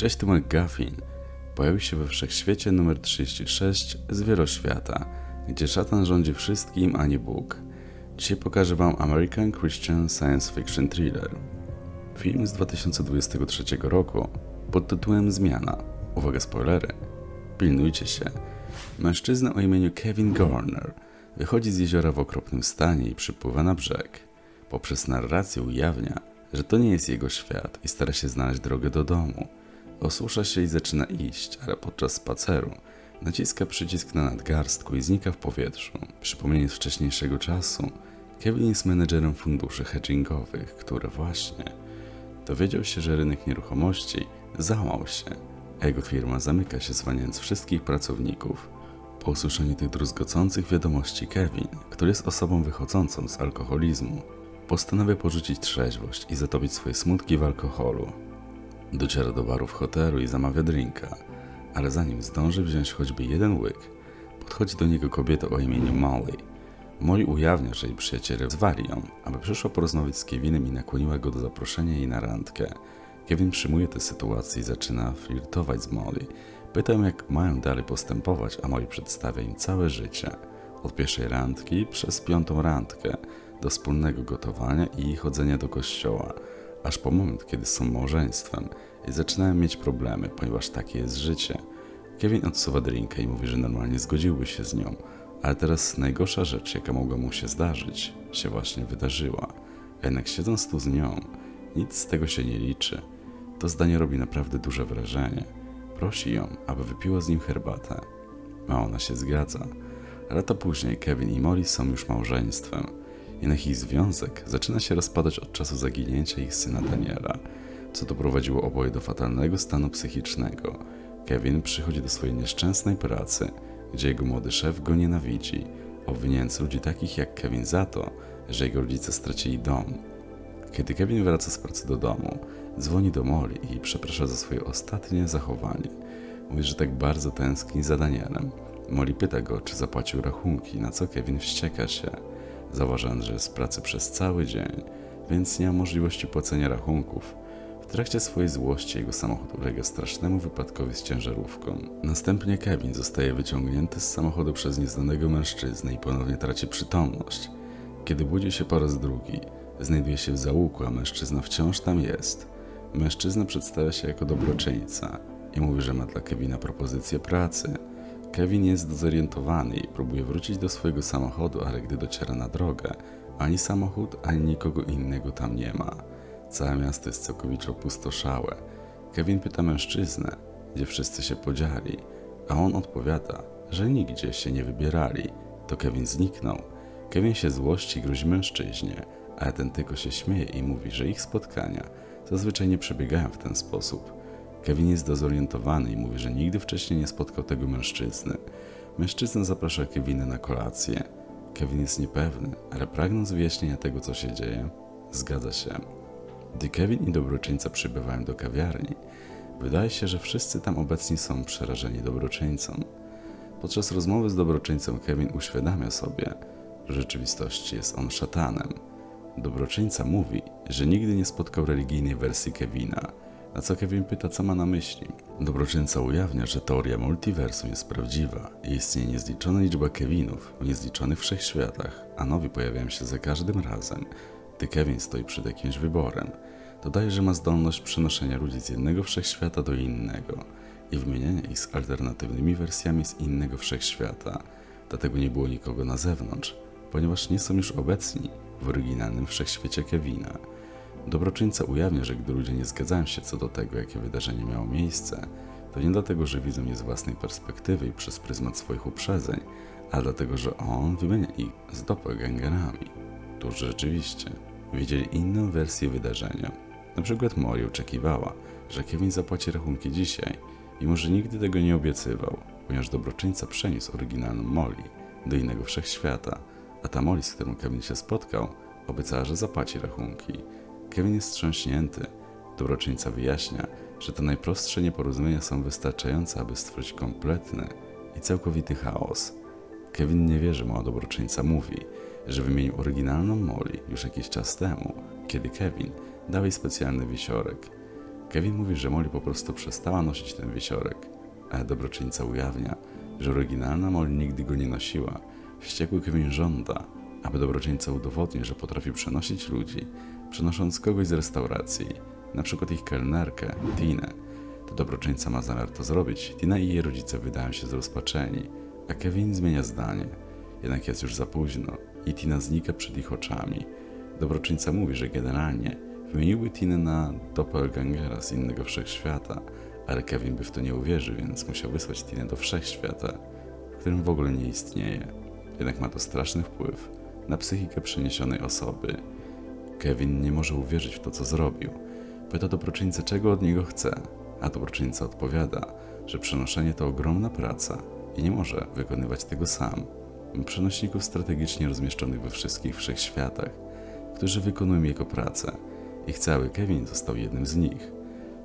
Cześć, tu McGuffin. Pojawił się we wszechświecie numer 36 Zwieroświata, gdzie szatan rządzi wszystkim, a nie Bóg. Dzisiaj pokażę Wam American Christian Science Fiction Thriller. Film z 2023 roku pod tytułem Zmiana. Uwaga, spoilery. Pilnujcie się. Mężczyzna o imieniu Kevin Garner wychodzi z jeziora w okropnym stanie i przypływa na brzeg. Poprzez narrację ujawnia, że to nie jest jego świat i stara się znaleźć drogę do domu. Osusza się i zaczyna iść, ale podczas spaceru naciska przycisk na nadgarstku i znika w powietrzu. Przypomnienie z wcześniejszego czasu. Kevin jest menedżerem funduszy hedgingowych, które właśnie dowiedział się, że rynek nieruchomości załamał się, jego firma zamyka się zwalniając wszystkich pracowników. Po usłyszeniu tych druzgocących wiadomości Kevin, który jest osobą wychodzącą z alkoholizmu, postanawia porzucić trzeźwość i zatopić swoje smutki w alkoholu. Dociera do baru w hotelu i zamawia drinka, ale zanim zdąży wziąć choćby jeden łyk, podchodzi do niego kobieta o imieniu Molly. Molly ujawnia, że jej przyjaciele zwali ją, aby przyszła porozmawiać z Kevinem i nakłoniła go do zaproszenia jej na randkę. Kevin przyjmuje tę sytuację i zaczyna flirtować z Molly. Pyta ją, jak mają dalej postępować, a Molly przedstawia im całe życie. Od pierwszej randki przez piątą randkę, do wspólnego gotowania i chodzenia do kościoła, aż po moment, kiedy są małżeństwem i zaczynają mieć problemy, ponieważ takie jest życie. Kevin odsuwa drinkę i mówi, że normalnie zgodziłby się z nią, ale teraz najgorsza rzecz, jaka mogła mu się zdarzyć, się właśnie wydarzyła. Jednak siedząc tu z nią, nic z tego się nie liczy. To zdanie robi naprawdę duże wrażenie. Prosi ją, aby wypiła z nim herbatę. A ona się zgadza. Lata później Kevin i Molly są już małżeństwem. Jednak ich związek zaczyna się rozpadać od czasu zaginięcia ich syna Daniela, co doprowadziło oboje do fatalnego stanu psychicznego. Kevin przychodzi do swojej nieszczęsnej pracy, gdzie jego młody szef go nienawidzi, obwiniając ludzi takich jak Kevin za to, że jego rodzice stracili dom. Kiedy Kevin wraca z pracy do domu, dzwoni do Molly i przeprasza za swoje ostatnie zachowanie. Mówi, że tak bardzo tęskni za Danielem. Molly pyta go, czy zapłacił rachunki, na co Kevin wścieka się, zauważając, że jest w pracy przez cały dzień, więc nie ma możliwości płacenia rachunków. W trakcie swojej złości jego samochód ulega strasznemu wypadkowi z ciężarówką. Następnie Kevin zostaje wyciągnięty z samochodu przez nieznanego mężczyznę i ponownie traci przytomność. Kiedy budzi się po raz drugi, znajduje się w załuku, a mężczyzna wciąż tam jest. Mężczyzna przedstawia się jako dobroczyńca i mówi, że ma dla Kevina propozycję pracy. Kevin jest zorientowany i próbuje wrócić do swojego samochodu, ale gdy dociera na drogę, ani samochód, ani nikogo innego tam nie ma. Całe miasto jest całkowicie opustoszałe. Kevin pyta mężczyznę, gdzie wszyscy się podzieli, a on odpowiada, że nigdzie się nie wybierali. To Kevin zniknął. Kevin się złości grozi mężczyźnie, ale ten tylko się śmieje i mówi, że ich spotkania zazwyczaj nie przebiegają w ten sposób. Kevin jest dezorientowany i mówi, że nigdy wcześniej nie spotkał tego mężczyzny. Mężczyzna zaprasza Kevina na kolację. Kevin jest niepewny, ale pragnąc wyjaśnienia tego, co się dzieje, zgadza się. Gdy Kevin i dobroczyńca przybywają do kawiarni, wydaje się, że wszyscy tam obecni są przerażeni dobroczyńcą. Podczas rozmowy z dobroczyńcą Kevin uświadamia sobie, że w rzeczywistości jest on szatanem. Dobroczyńca mówi, że nigdy nie spotkał religijnej wersji Kevina, na co Kevin pyta, co ma na myśli. Dobroczyńca ujawnia, że teoria multiversum jest prawdziwa i istnieje niezliczona liczba Kevinów w niezliczonych wszechświatach, a nowi pojawiają się za każdym razem, gdy Kevin stoi przed jakimś wyborem. Dodaje, że ma zdolność przenoszenia ludzi z jednego wszechświata do innego i wymieniania ich z alternatywnymi wersjami z innego wszechświata. Dlatego nie było nikogo na zewnątrz, ponieważ nie są już obecni w oryginalnym wszechświecie Kevina. Dobroczyńca ujawnia, że gdy ludzie nie zgadzają się co do tego, jakie wydarzenie miało miejsce, to nie dlatego, że widzą je z własnej perspektywy i przez pryzmat swoich uprzedzeń, ale dlatego, że on wymienia ich z doppelgangerami, którzy rzeczywiście widzieli inną wersję wydarzenia. Na przykład Mori oczekiwała, że Kevin zapłaci rachunki dzisiaj, mimo że nigdy tego nie obiecywał, ponieważ dobroczyńca przeniósł oryginalną Molly do innego wszechświata, a ta Molly, z którą Kevin się spotkał, obiecała, że zapłaci rachunki. Kevin jest wstrząśnięty. Dobroczyńca wyjaśnia, że te najprostsze nieporozumienia są wystarczające, aby stworzyć kompletny i całkowity chaos. Kevin nie wierzy mu, a dobroczyńca mówi, że wymienił oryginalną Molly już jakiś czas temu, kiedy Kevin dał jej specjalny wisiorek. Kevin mówi, że Molly po prostu przestała nosić ten wisiorek, ale dobroczyńca ujawnia, że oryginalna Molly nigdy go nie nosiła. Wściekły Kevin żąda, aby dobroczyńca udowodnił, że potrafi przenosić ludzi, przenosząc kogoś z restauracji, na przykład ich kelnerkę, Tinę. To dobroczyńca ma zamiar to zrobić. Tina i jej rodzice wydają się zrozpaczeni, a Kevin zmienia zdanie. Jednak jest już za późno i Tina znika przed ich oczami. Dobroczyńca mówi, że generalnie wymieniłby Tinę na doppelgangera z innego wszechświata, ale Kevin by w to nie uwierzył, więc musiał wysłać Tinę do wszechświata, w którym w ogóle nie istnieje. Jednak ma to straszny wpływ na psychikę przeniesionej osoby. Kevin nie może uwierzyć w to, co zrobił. Pyta dobroczyńcę, czego od niego chce, a dobroczyńca odpowiada, że przenoszenie to ogromna praca i nie może wykonywać tego sam. Przenośników strategicznie rozmieszczonych we wszystkich wszechświatach, którzy wykonują jego pracę i aby Kevin został jednym z nich.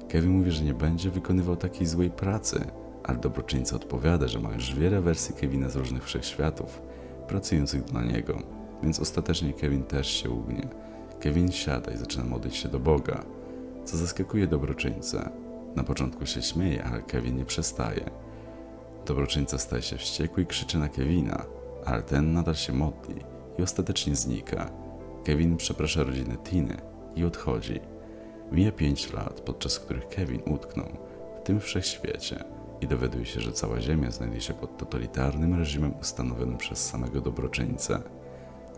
Kevin mówi, że nie będzie wykonywał takiej złej pracy, ale dobroczyńca odpowiada, że ma już wiele wersji Kevina z różnych wszechświatów pracujących dla niego, więc ostatecznie Kevin też się ugnie. Kevin siada i zaczyna modlić się do Boga, co zaskakuje dobroczyńcę. Na początku się śmieje, ale Kevin nie przestaje. Dobroczyńca staje się wściekły i krzyczy na Kevina, ale ten nadal się modli i ostatecznie znika. Kevin przeprasza rodzinę Tiny i odchodzi. Mija pięć lat, podczas których Kevin utknął w tym wszechświecie i dowiaduje się, że cała Ziemia znajduje się pod totalitarnym reżimem ustanowionym przez samego dobroczyńcę.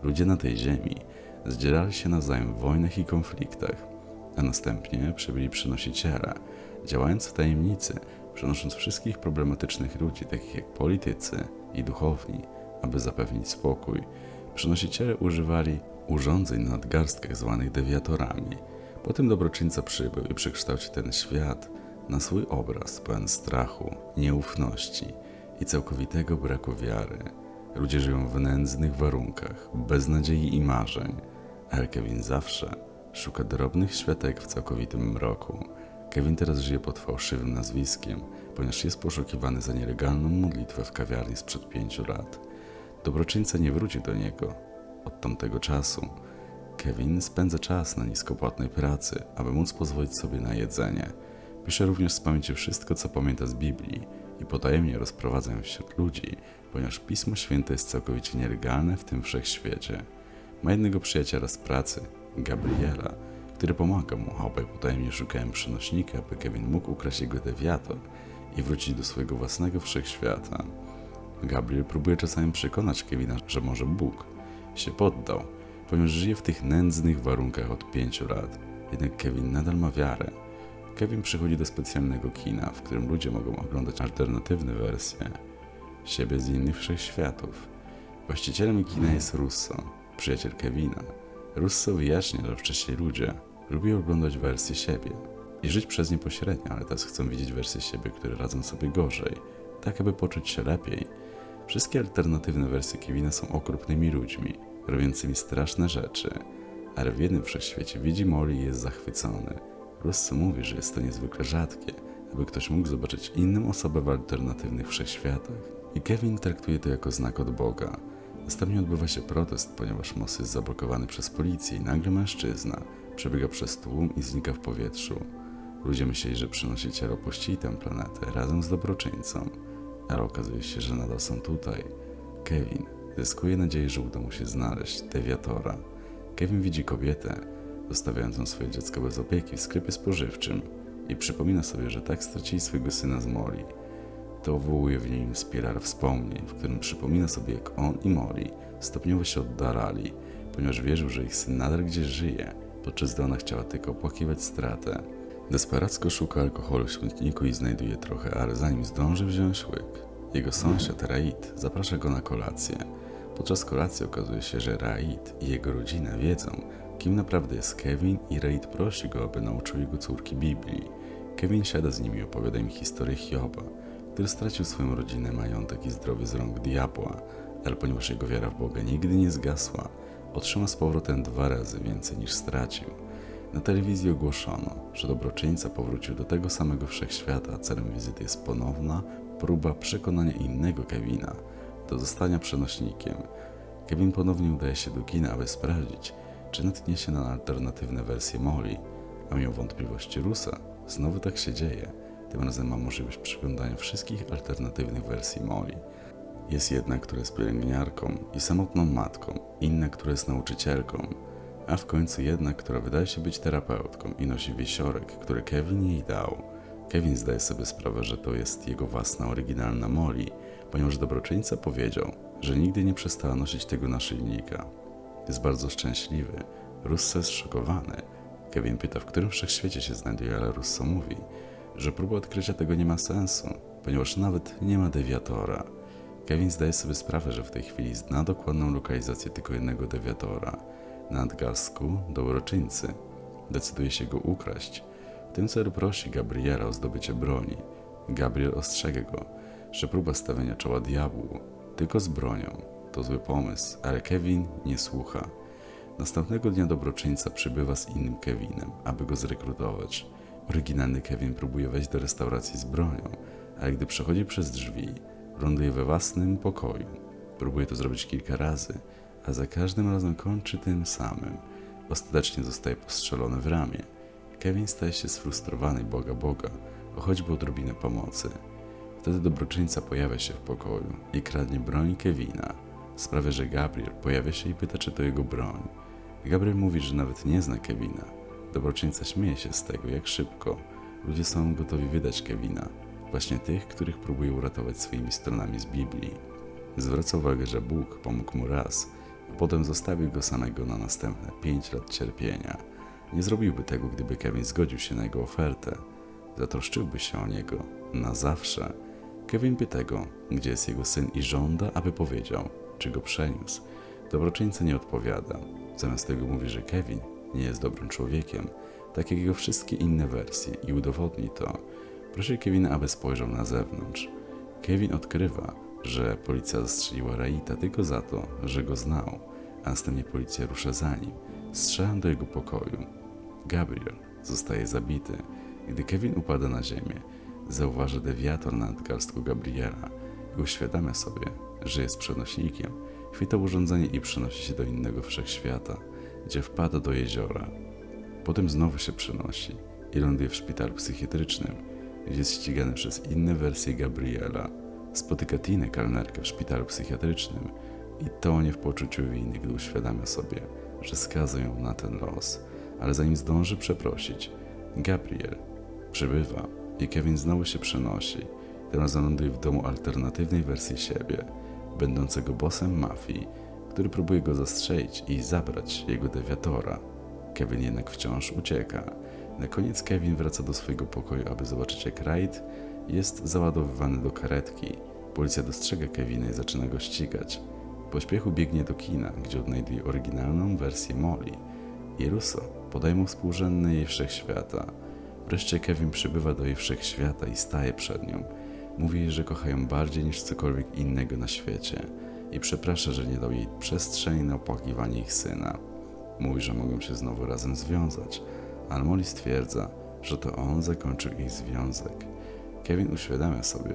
Ludzie na tej ziemi zdzierali się nawzajem w wojnach i konfliktach, a następnie przybyli przynosiciele, działając w tajemnicy, przenosząc wszystkich problematycznych ludzi, takich jak politycy i duchowni, aby zapewnić spokój. Przynosiciele używali urządzeń na nadgarstkach zwanych dewiatorami. Potem dobroczyńca przybył i przekształcił ten świat na swój obraz pełen strachu, nieufności i całkowitego braku wiary. Ludzie żyją w nędznych warunkach, bez nadziei i marzeń, ale Kevin zawsze szuka drobnych światek w całkowitym mroku. Kevin teraz żyje pod fałszywym nazwiskiem, ponieważ jest poszukiwany za nielegalną modlitwę w kawiarni sprzed pięciu lat. Dobroczyńca nie wróci do niego od tamtego czasu. Kevin spędza czas na niskopłatnej pracy, aby móc pozwolić sobie na jedzenie. Pisze również z pamięci wszystko, co pamięta z Biblii i potajemnie rozprowadza ją wśród ludzi, ponieważ Pismo Święte jest całkowicie nielegalne w tym wszechświecie. Ma jednego przyjaciela z pracy, Gabriela, który pomaga mu, a obaj potajemnie szukają przenośnika, by Kevin mógł ukraść jego dewiator i wrócić do swojego własnego wszechświata. Gabriel próbuje czasami przekonać Kevina, że może Bóg się poddał, ponieważ żyje w tych nędznych warunkach od pięciu lat. Jednak Kevin nadal ma wiarę. Kevin przychodzi do specjalnego kina, w którym ludzie mogą oglądać alternatywne wersje siebie z innych wszechświatów. Właścicielem kina jest Russo, przyjaciel Kevina. Russo wyjaśnia, że wcześniej ludzie lubią oglądać wersje siebie i żyć przez nie pośrednio, ale teraz chcą widzieć wersje siebie, które radzą sobie gorzej, tak aby poczuć się lepiej. Wszystkie alternatywne wersje Kevina są okropnymi ludźmi, robiącymi straszne rzeczy, ale w jednym wszechświecie widzi Molly i jest zachwycony. Russo mówi, że jest to niezwykle rzadkie, aby ktoś mógł zobaczyć inną osobę w alternatywnych wszechświatach. I Kevin traktuje to jako znak od Boga. Następnie odbywa się protest, ponieważ most jest zablokowany przez policję i nagle mężczyzna przebiega przez tłum i znika w powietrzu. Ludzie myśleli, że przynosiciele opuścili tę planetę razem z dobroczyńcą, ale okazuje się, że nadal są tutaj. Kevin zyskuje nadzieję, że uda mu się znaleźć dewiatora. Kevin widzi kobietę, zostawiającą swoje dziecko bez opieki w sklepie spożywczym i przypomina sobie, że tak stracili swojego syna z Molly. To wywołuje w nim spiral wspomnień, w którym przypomina sobie, jak on i Molly stopniowo się oddalali, ponieważ wierzył, że ich syn nadal gdzieś żyje, podczas gdy ona chciała tylko opłakiwać stratę. Desperacko szuka alkoholu w śmietniku i znajduje trochę, ale zanim zdąży wziąć łyk, jego sąsiad Raid zaprasza go na kolację. Podczas kolacji okazuje się, że Raid i jego rodzina wiedzą, kim naprawdę jest Kevin i Raid prosi go, aby nauczył jego córki Biblii. Kevin siada z nimi i opowiada im historię Hioba, który stracił swoją rodzinę, majątek i zdrowie z rąk diabła, ale ponieważ jego wiara w Boga nigdy nie zgasła, otrzyma z powrotem dwa razy więcej niż stracił. Na telewizji ogłoszono, że dobroczyńca powrócił do tego samego wszechświata, a celem wizyty jest ponowna próba przekonania innego Kevina do zostania przenośnikiem. Kevin ponownie udaje się do kina, aby sprawdzić, czy natknie się na alternatywne wersje Molly, a miał wątpliwości Rusa, Znowu tak się dzieje. Tym razem ma możliwość przeglądania wszystkich alternatywnych wersji Molly. Jest jedna, która jest pielęgniarką i samotną matką, inna, która jest nauczycielką, a w końcu jedna, która wydaje się być terapeutką i nosi wisiorek, który Kevin jej dał. Kevin zdaje sobie sprawę, że to jest jego własna oryginalna Molly, ponieważ dobroczyńca powiedział, że nigdy nie przestała nosić tego naszyjnika. Jest bardzo szczęśliwy. Russo jest szokowany. Kevin pyta, w którym wszechświecie się znajduje, ale Russo mówi, że próba odkrycia tego nie ma sensu, ponieważ nawet nie ma dewiatora. Kevin zdaje sobie sprawę, że w tej chwili zna dokładną lokalizację tylko jednego dewiatora na nadgarstku dobroczyńcy. Decyduje się go ukraść. W tym celu prosi Gabriela o zdobycie broni. Gabriel ostrzega go, że próba stawiania czoła diabłu tylko z bronią to zły pomysł, ale Kevin nie słucha. Następnego dnia dobroczyńca przybywa z innym Kevinem, aby go zrekrutować. Oryginalny Kevin próbuje wejść do restauracji z bronią, ale gdy przechodzi przez drzwi, ląduje we własnym pokoju. Próbuje to zrobić kilka razy, a za każdym razem kończy tym samym. Ostatecznie zostaje postrzelony w ramię. Kevin staje się sfrustrowany boga Boga, o choćby odrobinę pomocy. Wtedy dobroczyńca pojawia się w pokoju i kradnie broń Kevina. Sprawia, że Gabriel pojawia się i pyta, czy to jego broń. Gabriel mówi, że nawet nie zna Kevina. Dobroczyńca śmieje się z tego, jak szybko ludzie są gotowi wydać Kevina, właśnie tych, których próbuje uratować swoimi stronami z Biblii. Zwraca uwagę, że Bóg pomógł mu raz, a potem zostawił go samego na następne pięć lat cierpienia. Nie zrobiłby tego, gdyby Kevin zgodził się na jego ofertę. Zatroszczyłby się o niego na zawsze. Kevin pyta go, gdzie jest jego syn i żąda, aby powiedział, czy go przeniósł. Dobroczyńca nie odpowiada. Zamiast tego mówi, że Kevin nie jest dobrym człowiekiem, tak jak jego wszystkie inne wersje i udowodni to. Prosi Kevina, aby spojrzał na zewnątrz. Kevin odkrywa, że policja zastrzeliła Raita tylko za to, że go znał, a następnie policja rusza za nim, strzelam do jego pokoju. Gabriel zostaje zabity. Gdy Kevin upada na ziemię, zauważa dewiator na nadgarstku Gabriela i uświadamia sobie, że jest przenośnikiem. Chwyta urządzenie i przenosi się do innego wszechświata, gdzie wpada do jeziora. Potem znowu się przenosi i ląduje w szpitalu psychiatrycznym, gdzie jest ścigany przez inne wersje Gabriela. Spotyka Tinę, kelnerkę w szpitalu psychiatrycznym i tonie w poczuciu winy, gdy uświadamia sobie, że skazał ją na ten los. Ale zanim zdąży przeprosić, Gabriel przybywa i Kevin znowu się przenosi. Tym razem ląduje w domu alternatywnej wersji siebie, będącego bossem mafii, który próbuje go zastrzelić i zabrać jego dewiatora. Kevin jednak wciąż ucieka. Na koniec Kevin wraca do swojego pokoju, aby zobaczyć jak Raid jest załadowywany do karetki. Policja dostrzega Kevina i zaczyna go ścigać. W pośpiechu biegnie do kina, gdzie odnajduje oryginalną wersję Molly. I Russo podaje mu współrzędne jej wszechświata. Wreszcie Kevin przybywa do jej wszechświata i staje przed nią. Mówi jej, że kocha ją bardziej niż cokolwiek innego na świecie i przeprasza, że nie dał jej przestrzeni na opłakiwanie ich syna. Mówi, że mogą się znowu razem związać, ale Molly stwierdza, że to on zakończył ich związek. Kevin uświadamia sobie,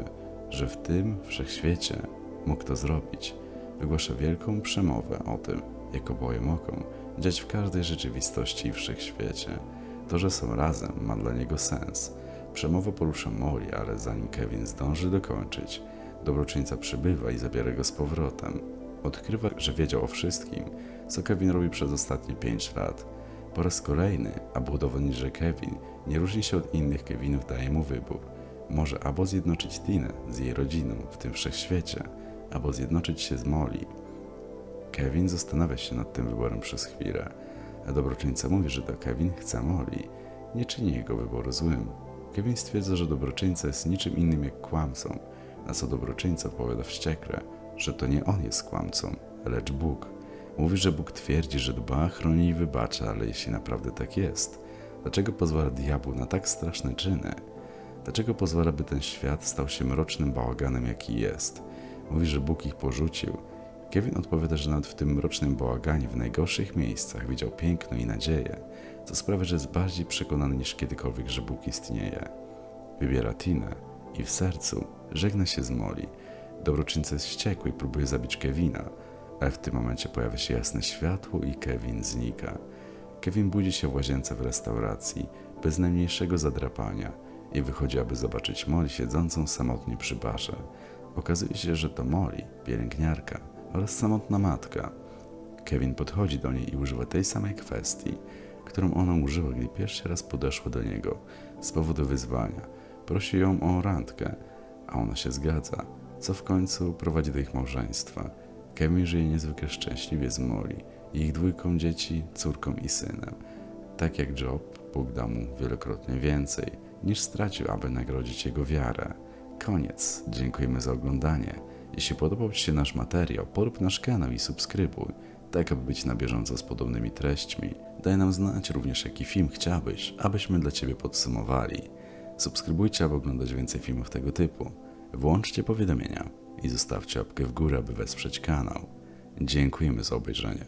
że w tym wszechświecie mógł to zrobić. Wygłasza wielką przemowę o tym, jak oboje mogą dziać w każdej rzeczywistości i wszechświecie. To, że są razem, ma dla niego sens. Przemowa porusza Molly, ale zanim Kevin zdąży dokończyć, dobroczyńca przybywa i zabiera go z powrotem. Odkrywa, że wiedział o wszystkim, co Kevin robi przez ostatnie 5 lat. Po raz kolejny, aby udowodnić, że Kevin nie różni się od innych Kevinów, daje mu wybór. Może albo zjednoczyć Tinę z jej rodziną w tym wszechświecie, albo zjednoczyć się z Molly. Kevin zastanawia się nad tym wyborem przez chwilę, a dobroczyńca mówi, że to Kevin chce Molly. Nie czyni jego wyboru złym. Kevin stwierdza, że dobroczyńca jest niczym innym jak kłamcą, na co dobroczyńca odpowiada wściekle, że to nie on jest kłamcą, lecz Bóg. Mówi, że Bóg twierdzi, że dba, chroni i wybacza, ale jeśli naprawdę tak jest, dlaczego pozwala diabłu na tak straszne czyny? Dlaczego pozwala, by ten świat stał się mrocznym bałaganem, jaki jest? Mówi, że Bóg ich porzucił. Kevin odpowiada, że nawet w tym mrocznym bałaganie w najgorszych miejscach widział piękno i nadzieję, co sprawia, że jest bardziej przekonany niż kiedykolwiek, że Bóg istnieje. Wybiera Tinę i w sercu żegna się z Molly. Dobroczyńca jest wściekły i próbuje zabić Kevina, ale w tym momencie pojawia się jasne światło i Kevin znika. Kevin budzi się w łazience w restauracji, bez najmniejszego zadrapania i wychodzi, aby zobaczyć Molly siedzącą samotnie przy barze. Okazuje się, że to Molly, pielęgniarka oraz samotna matka. Kevin podchodzi do niej i używa tej samej kwestii, którą ona użyła, gdy pierwszy raz podeszła do niego z powodu wyzwania. Prosi ją o randkę, a ona się zgadza, co w końcu prowadzi do ich małżeństwa. Kevin żyje niezwykle szczęśliwie z Molly i ich dwójką dzieci, córką i synem. Tak jak Job, Bóg dał mu wielokrotnie więcej, niż stracił, aby nagrodzić jego wiarę. Koniec. Dziękujemy za oglądanie. Jeśli podobał Ci się nasz materiał, polub nasz kanał i subskrybuj, tak aby być na bieżąco z podobnymi treśćmi. Daj nam znać również, jaki film chciałbyś, abyśmy dla Ciebie podsumowali. Subskrybujcie, aby oglądać więcej filmów tego typu. Włączcie powiadomienia i zostawcie łapkę w górę, aby wesprzeć kanał. Dziękujemy za obejrzenie.